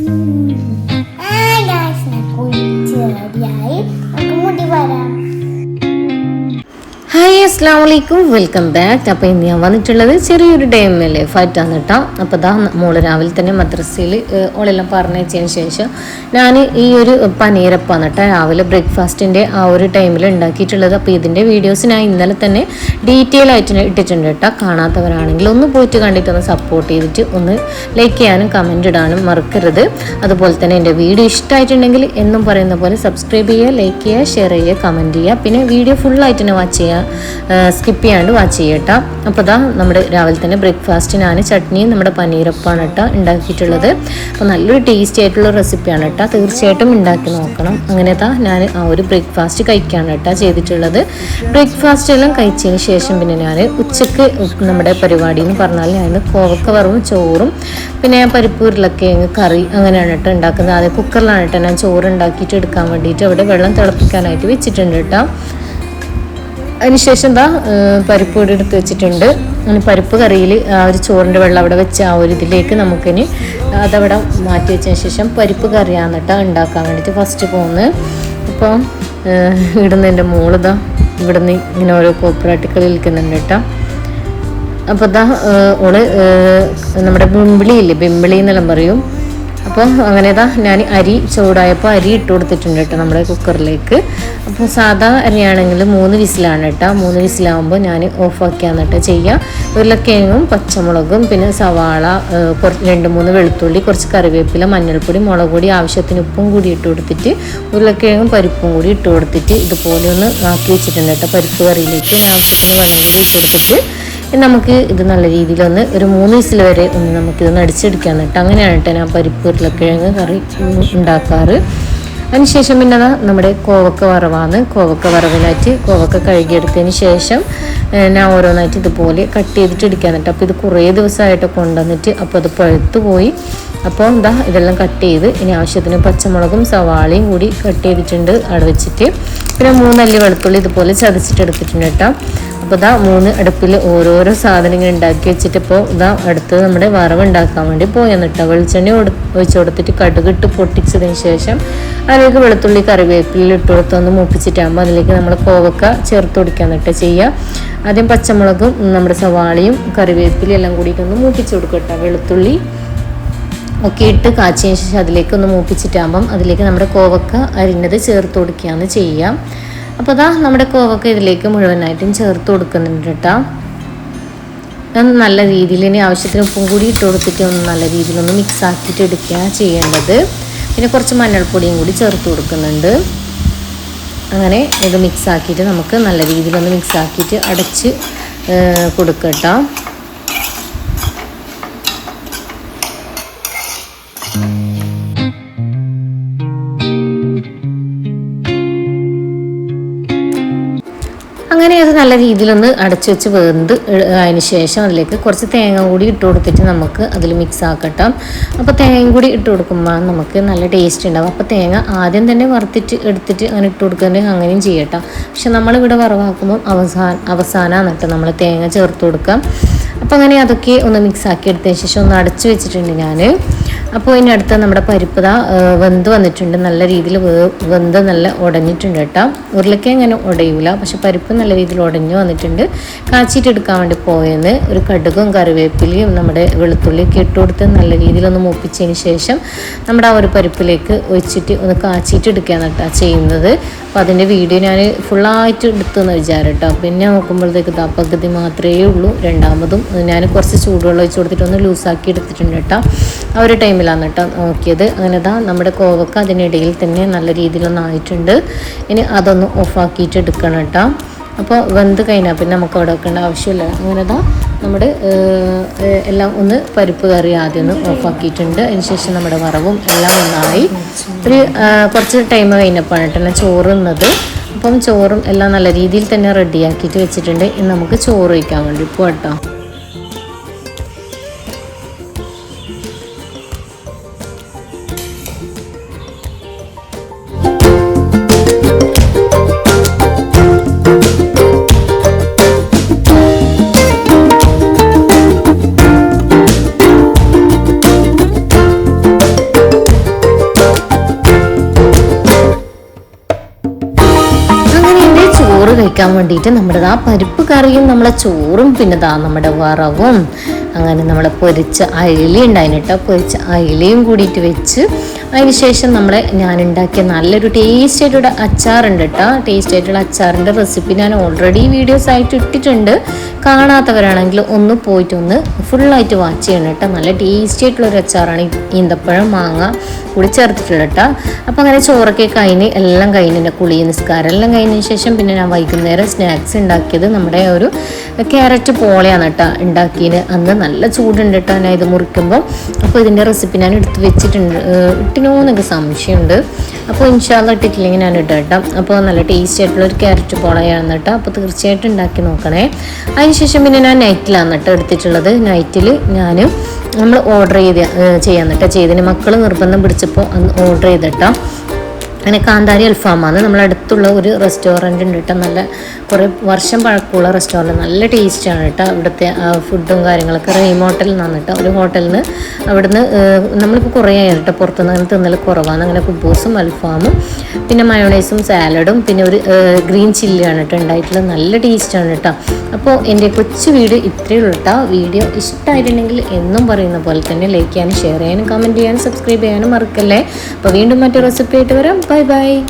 Mm-hmm. അസ്സാം വലൈക്കും welcome back അപ്പോൾ ഇന്ന് ഞാൻ വന്നിട്ടുള്ളത് ചെറിയൊരു ഡേമിലെ ഫൈറ്റാണ് കേട്ടോ അപ്പോൾ ദാ മോൾ രാവിലെ തന്നെ മദ്രസയിൽ ഓളെല്ലാം പറഞ്ഞതിന് ശേഷം ഞാൻ ഈ ഒരു പനീരപ്പാണ് കേട്ടോ രാവിലെ ബ്രേക്ക്ഫാസ്റ്റിന്റെ ആ ഒരു ടൈമിൽ ഉണ്ടാക്കിയിട്ടുള്ളത്. അപ്പോൾ ഇതിന്റെ വീഡിയോസ് ഞാൻ ഇന്നലെ തന്നെ ഡീറ്റെയിൽ ആയിട്ട് ഇട്ടിട്ടുണ്ട് കേട്ടോ കാണാത്തവരാണെങ്കിൽ ഒന്ന് പോയിട്ട് കണ്ടിട്ട് ഒന്ന് സപ്പോർട്ട് ചെയ്തിട്ട് ഒന്ന് ലൈക്ക് ചെയ്യാനും കമന്റ് ഇടാനും മറക്കരുത്. അതുപോലെ തന്നെ എന്റെ വീഡിയോ ഇഷ്ടമായിട്ടുണ്ടെങ്കിൽ എന്നും പറയുന്ന പോലെ സബ്സ്ക്രൈബ് ചെയ്യുക ലൈക്ക് ചെയ്യുക ഷെയർ ചെയ്യുക കമന്റ് ചെയ്യുക. പിന്നെ വീഡിയോ ഫുള്ളായിട്ട് തന്നെ വാച്ച് ചെയ്യുക. സ്കിപ്പ് ചെയ്യാണ്ട് വാച്ച് ചെയ്യട്ടോ. അപ്പോൾ ഇതാ നമ്മുടെ രാവിലെ തന്നെ ബ്രേക്ക്ഫാസ്റ്റിനാണ് ചട്നിയും നമ്മുടെ പനീരപ്പാണ് കേട്ടോ ഉണ്ടാക്കിയിട്ടുള്ളത് അപ്പോൾ നല്ലൊരു ടേസ്റ്റി ആയിട്ടുള്ള റെസിപ്പിയാണ് കേട്ടോ തീർച്ചയായിട്ടും ഉണ്ടാക്കി നോക്കണം. അങ്ങനെ താ ഞാൻ ആ ഒരു ബ്രേക്ക്ഫാസ്റ്റ് കഴിക്കാണ് കേട്ടോ ചെയ്തിട്ടുള്ളത്. ബ്രേക്ക്ഫാസ്റ്റ് എല്ലാം കഴിച്ചതിന് ശേഷം പിന്നെ ഞാൻ ഉച്ചയ്ക്ക് നമ്മുടെ പരിപാടി എന്ന് പറഞ്ഞാൽ ഞാൻ കോവക്ക വറവും ചോറും പിന്നെ പരിപ്പ് ഉരുളക്കിഴങ്ങ് കറി അങ്ങനെയാണ് കേട്ടോ ഉണ്ടാക്കുന്നത് ആദ്യം കുക്കറിലാണ് കേട്ടോ ഞാൻ ചോറ് ഉണ്ടാക്കിയിട്ട് എടുക്കാൻ വേണ്ടിയിട്ട് അവിടെ വെള്ളം തിളപ്പിക്കാനായിട്ട് വെച്ചിട്ടുണ്ട് കേട്ടോ അതിനുശേഷം എന്താ പരിപ്പ് കൂടി എടുത്ത് വെച്ചിട്ടുണ്ട്. അങ്ങനെ പരിപ്പ് കറിയിൽ ആ ഒരു ചോറിന്റെ വെള്ളം അവിടെ വെച്ച് ആ ഒരു ഇതിലേക്ക് നമുക്കിനി അതവിടെ മാറ്റി വെച്ചതിന് ശേഷം പരിപ്പ് കറിയാണ് കേട്ടോ ഉണ്ടാക്കാൻ വേണ്ടിയിട്ട് ഫസ്റ്റ് പോകുന്നത്. അപ്പോൾ ഇവിടുന്ന് എന്റെ മോളിതാ ഇവിടുന്ന് ഇങ്ങനെ ഓരോ കോപ്പറാട്ടിക്കൾ നിൽക്കുന്നുണ്ട് കേട്ടോ അപ്പോൾ ഇതാ ഓൾ നമ്മുടെ ബിമ്പിളിയില്ലേ ബിമ്പിളി എന്നെല്ലാം പറയും. അപ്പോൾ അങ്ങനെ ഇതാ ഞാൻ അരി ചൂടായപ്പോൾ അരി ഇട്ട് കൊടുത്തിട്ടുണ്ട് കേട്ടോ നമ്മുടെ കുക്കറിലേക്ക്. അപ്പോൾ സാധാ അരിയാണെങ്കിൽ മൂന്ന് വിസിലാണ് കേട്ടോ. മൂന്ന് വിസിലാകുമ്പോൾ ഞാൻ ഓഫാക്കിയാണ് കേട്ടോ ചെയ്യുക ഉരുളക്കിഴങ്ങും പച്ചമുളകും പിന്നെ സവാള കുറച്ച് രണ്ട് മൂന്ന് വെളുത്തുള്ളി കുറച്ച് കറിവേപ്പില മഞ്ഞൾപ്പൊടി മുളക് പൊടി ആവശ്യത്തിന് ഉപ്പും കൂടി ഇട്ട് കൊടുത്തിട്ട് ഉരുളക്കിഴങ്ങും പരിപ്പും കൂടി ഇട്ട് കൊടുത്തിട്ട് ഇതുപോലെ ഒന്ന് ആക്കി വെച്ചിട്ടുണ്ട് കേട്ടോ പരിപ്പ് കറിയിലേക്ക്. ആവശ്യത്തിന് വെള്ളം കൂടി ഇട്ട് കൊടുത്തിട്ട് നമുക്ക് ഇത് നല്ല രീതിയിൽ ഒന്ന് ഒരു മൂന്ന് വിസിൽ വരെ ഒന്ന് നമുക്കിതൊന്ന് അടിച്ചെടുക്കാൻ കേട്ടോ. അങ്ങനെയാണ് കേട്ടോ ഞാൻ പരിപ്പ് ഉരുളക്കിഴങ്ങ് കറി ഉണ്ടാക്കാറ്. അതിനുശേഷം പിന്നെ അതാ നമ്മുടെ കോവക്ക വറവാണ്. കോവക്ക വറവിനായിട്ട് കോവക്ക കഴുകിയെടുത്തതിന് ശേഷം ഞാൻ ഓരോന്നായിട്ട് ഇതുപോലെ കട്ട് ചെയ്തിട്ട് എടുക്കാൻ കേട്ടോ. അപ്പോൾ ഇത് കുറേ ദിവസമായിട്ട് കൊണ്ടുവന്നിട്ട് അപ്പോൾ അത് പഴുത്തു പോയി അപ്പോൾ എന്താ ഇതെല്ലാം കട്ട് ചെയ്ത് ഇനി ആവശ്യത്തിന് പച്ചമുളകും സവാളയും കൂടി കട്ട് ചെയ്തിട്ടുണ്ട്. അവിടെ വെച്ചിട്ട് പിന്നെ മൂന്നല്ലി വെളുത്തുള്ളി ഇതുപോലെ ചതച്ചിട്ട് എടുത്തിട്ടുണ്ട് കേട്ടോ. അപ്പോൾ ഇതാ മൂന്ന് അടുപ്പിൽ ഓരോരോ സാധനങ്ങൾ ഉണ്ടാക്കി വെച്ചിട്ട് ഇപ്പോൾ ഇതാ അടുത്ത് നമ്മുടെ വറവ് ഉണ്ടാക്കാൻ വേണ്ടി പോയെന്ന് കേട്ടോ. വെളിച്ചെണ്ണ ഒഴിച്ചു കൊടുത്തിട്ട് കടുകിട്ട് പൊട്ടിച്ചതിന് ശേഷം അതിലേക്ക് വെളുത്തുള്ളി കറിവേപ്പിലിൽ ഇട്ട് കൊടുത്തൊന്ന് മൂപ്പിച്ചിട്ടാകുമ്പോൾ അതിലേക്ക് നമ്മൾ കോവക്ക ചേർത്ത് കൊടുക്കാൻ കേട്ടോ ചെയ്യുക ആദ്യം പച്ചമുളകും നമ്മുടെ സവാളയും കറിവേപ്പിലും എല്ലാം കൂടിയിട്ടൊന്ന് മൂപ്പിച്ച് കൊടുക്കുക വെളുത്തുള്ളി. ഒക്കെ ഇട്ട് കാച്ചിയതിന് ശേഷം അതിലേക്ക് ഒന്ന് മൂപ്പിച്ചിട്ടാകുമ്പം അതിലേക്ക് നമ്മുടെ കോവക്ക അരിഞ്ഞത് ചേർത്ത് കൊടുക്കുകയാണ് ചെയ്യാം അപ്പോൾ അതാ നമ്മുടെ കോവക്ക ഇതിലേക്ക് മുഴുവനായിട്ടും ചേർത്ത് കൊടുക്കുന്നുണ്ട് കേട്ടോ. നല്ല രീതിയിൽ ഇനി ആവശ്യത്തിന് ഉപ്പും കൂടി ഇട്ട് കൊടുത്തിട്ട് ഒന്ന് നല്ല രീതിയിൽ ഒന്ന് മിക്സ് ആക്കിയിട്ട് എടുക്കുക ചെയ്യേണ്ടത്. പിന്നെ കുറച്ച് മഞ്ഞൾപ്പൊടിയും കൂടി ചേർത്ത് കൊടുക്കുന്നുണ്ട്. അങ്ങനെ ഇത് മിക്സ് ആക്കിയിട്ട് നമുക്ക് നല്ല രീതിയിലൊന്ന് മിക്സ് ആക്കിയിട്ട് അടച്ച് കൊടുക്കട്ടോ അങ്ങനെ അത് നല്ല രീതിയിലൊന്ന് അടച്ചു വെച്ച് വെന്ത് അതിന് ശേഷം അതിലേക്ക് കുറച്ച് തേങ്ങ കൂടി ഇട്ട് കൊടുത്തിട്ട് നമുക്ക് അതിൽ മിക്സ് ആക്കട്ടെ. അപ്പോൾ തേങ്ങയും കൂടി ഇട്ട് കൊടുക്കുമ്പോൾ നമുക്ക് നല്ല ടേസ്റ്റ് ഉണ്ടാവും. അപ്പോൾ തേങ്ങ ആദ്യം തന്നെ വറുത്തിട്ട് എടുത്തിട്ട് അങ്ങനെ ഇട്ട് കൊടുക്കുന്നുണ്ടെങ്കിൽ അങ്ങനെയും ചെയ്യട്ടോ. പക്ഷെ നമ്മളിവിടെ വറവാക്കുമ്പോൾ അവസാന അവസാനമാണ് കേട്ടോ നമ്മൾ തേങ്ങ ചേർത്ത് കൊടുക്കാം അപ്പോൾ അങ്ങനെ അതൊക്കെ ഒന്ന് മിക്സ് ആക്കി എടുത്തതിന് ശേഷം ഒന്ന് അടച്ചു വെച്ചിട്ടുണ്ട് ഞാൻ അപ്പോൾ ഇനി നമ്മുടെ പരിപ്പ് ദാ വെന്ത് വന്നിട്ടുണ്ട്. നല്ല രീതിയിൽ വെന്ത് നല്ല ഉടഞ്ഞിട്ടുണ്ട് കേട്ടോ. ഉരുളക്ക അങ്ങനെ ഉടയൂല. പക്ഷെ പരിപ്പ് നല്ല രീതിയിൽ ഉടഞ്ഞു വന്നിട്ടുണ്ട്. കാച്ചിട്ട് എടുക്കാൻ വേണ്ടി പോയെന്ന്. ഒരു കടുകും കറിവേപ്പിലയും നമ്മുടെ വെളുത്തുള്ളിയൊക്കെ ഇട്ട് നല്ല രീതിയിൽ ഒന്ന് മൂപ്പിച്ചതിന് ശേഷം നമ്മുടെ ആ ഒരു പരിപ്പിലേക്ക് ഒഴിച്ചിട്ട് ഒന്ന് കാച്ചിട്ട് എടുക്കുകയാണ് കേട്ടോ ചെയ്യുന്നത്. അപ്പോൾ അതിന്റെ വീഡിയോ ഞാൻ ഫുള്ളായിട്ട് എടുത്തെന്ന് വിചാരം കേട്ടോ പിന്നെ നോക്കുമ്പോഴത്തേക്ക് പകുതി മാത്രമേ ഉള്ളൂ രണ്ടാമതും. ഞാൻ കുറച്ച് ചൂടുവെള്ളം ഒഴിച്ച് കൊടുത്തിട്ട് ഒന്ന് ലൂസാക്കി എടുത്തിട്ടുണ്ട് കേട്ടോ ആ ഒരു ടൈമിലാണ് കേട്ടോ നോക്കിയത്. അങ്ങനെ ഇതാ നമ്മുടെ കോവക്ക അതിനിടയിൽ തന്നെ നല്ല രീതിയിലൊന്നായിട്ടുണ്ട് ഇനി അതൊന്ന് ഓഫാക്കിയിട്ട് എടുക്കണം കേട്ടോ അപ്പോൾ വെന്ത് കഴിഞ്ഞാൽ പിന്നെ നമുക്ക് അവിടെ വെക്കേണ്ട ആവശ്യമില്ല. അങ്ങനെ ഇതാ നമ്മുടെ എല്ലാം ഒന്ന് പരിപ്പ് കറി ആദ്യം ഒന്ന് ഓഫാക്കിയിട്ടുണ്ട്. അതിനുശേഷം നമ്മുടെ വറവും എല്ലാം ഒന്നായി. ഒരു കുറച്ച് ടൈം കഴിഞ്ഞപ്പോഴാണ് കേട്ടോ ചോറ് അപ്പം ചോറും എല്ലാം നല്ല രീതിയിൽ തന്നെ റെഡിയാക്കിയിട്ട് വെച്ചിട്ടുണ്ട്. ഇനി നമുക്ക് ചോറ് വയ്ക്കാൻ വേണ്ടി പോട്ടോ വേണ്ടിയിട്ട് നമ്മുടെ ആ പരിപ്പ് കറിയും നമ്മളെ ചോറും പിന്നെ ദാ നമ്മുടെ വറവും. അങ്ങനെ നമ്മളെ പൊരിച്ച അയില ഉണ്ടായിരുന്നു കേട്ടോ പൊരിച്ച അയിലയും കൂടിയിട്ട് വെച്ച് അതിന് ശേഷം നമ്മൾ ഞാൻ ഉണ്ടാക്കിയ നല്ലൊരു ടേസ്റ്റ് ആയിട്ടുള്ള അച്ചാറുണ്ട് കേട്ടോ ടേസ്റ്റ് ആയിട്ടുള്ള അച്ചാറിന്റെ റെസിപ്പി ഞാൻ ഓൾറെഡി വീഡിയോസ് ആയിട്ട് ഇട്ടിട്ടുണ്ട്. കാണാത്തവരാണെങ്കിൽ ഒന്ന് പോയിട്ട് ഒന്ന് ഫുള്ളായിട്ട് വാച്ച് ചെയ്യണം കേട്ടോ നല്ല ടേസ്റ്റി ആയിട്ടുള്ള ഒരു അച്ചാറാണ് ഈന്തപ്പഴം മാങ്ങ കൂടി ചേർത്തിട്ടുള്ളത് കേട്ടോ അപ്പോൾ അങ്ങനെ ചോറൊക്കെ കഴിഞ്ഞ് എല്ലാം കഴിഞ്ഞിട്ട് കുളി നിസ്കാരം എല്ലാം കഴിഞ്ഞതിന് ശേഷം പിന്നെ ഞാൻ വൈകുന്നേരം സ്നാക്സ് ഉണ്ടാക്കിയത് നമ്മുടെ ഒരു ക്യാരറ്റ് പോളയാണ് കേട്ടോ ഉണ്ടാക്കിയത്. അന്ന് നല്ല ചൂടുണ്ട് കേട്ടോ ഞാൻ ഇത് മുറിക്കുമ്പോൾ അപ്പോൾ ഇതിന്റെ റെസിപ്പി ഞാൻ എടുത്ത് വെച്ചിട്ടുണ്ട് ഏഹ് ഇട്ടിനോ എന്നൊക്കെ സംശയമുണ്ട്. അപ്പോൾ ഇൻഷാല്ല ഇട്ടിട്ടില്ലെങ്കിൽ ഞാൻ ഇടാം അപ്പോൾ നല്ല ടേസ്റ്റി ആയിട്ടുള്ള ഒരു ക്യാരറ്റ് പോളയാണ് കേട്ടോ. അപ്പോൾ തീർച്ചയായിട്ടും ഉണ്ടാക്കി നോക്കണേ. അതിനുശേഷം പിന്നെ ഞാൻ നൈറ്റിലാണ് കേട്ടോ എടുത്തിട്ടുള്ളത്. നൈറ്റിൽ ഞാൻ നമ്മൾ ഓർഡർ ചെയ്ത് ചെയ്യാൻ കേട്ടോ ചെയ്തതിന് മക്കൾ നിർബന്ധം പിടിച്ചപ്പോൾ അന്ന് ഓർഡർ ചെയ്തിട്ടോ അങ്ങനെ കാന്താരി അൽഫാമാണ്. നമ്മളെ അടുത്തുള്ള ഒരു റെസ്റ്റോറന്റ് ഉണ്ട് കേട്ടോ നല്ല കുറേ വർഷം പഴക്കമുള്ള റെസ്റ്റോറന്റ് നല്ല ടേസ്റ്റാണ് കേട്ടോ അവിടുത്തെ ഫുഡും കാര്യങ്ങളൊക്കെ. റെയിം ഹോട്ടലിൽ നിന്നാണ് കേട്ടോ ഒരു ഹോട്ടലിൽ അവിടുന്ന് നമ്മളിപ്പോൾ കുറേ ആയി കേട്ടോ പുറത്തുനിന്ന് അങ്ങനെ തിന്നൽ കുറവാണ്. അങ്ങനെ കുബൂസും അൽഫാമും പിന്നെ മയോണൈസും സാലഡും പിന്നെ ഒരു ഗ്രീൻ ചില്ലിയാണ് കേട്ടോ ഉണ്ടായിട്ടുള്ളത്. നല്ല ടേസ്റ്റാണ് കേട്ടോ അപ്പോൾ എന്റെ കൊച്ചു വീഡിയോ ഇത്രയേ ഉള്ളൂ കേട്ടോ വീഡിയോ ഇഷ്ടമായിട്ടുണ്ടെങ്കിൽ എന്നും പറയുന്ന പോലെ തന്നെ ലൈക്ക് ചെയ്യാനും ഷെയർ ചെയ്യാനും കമന്റ് ചെയ്യാനും സബ്സ്ക്രൈബ് ചെയ്യാനും മറക്കല്ലേ? അപ്പോൾ വീണ്ടും മറ്റൊരു റെസിപ്പി ആയിട്ട് വരാം. 拜拜。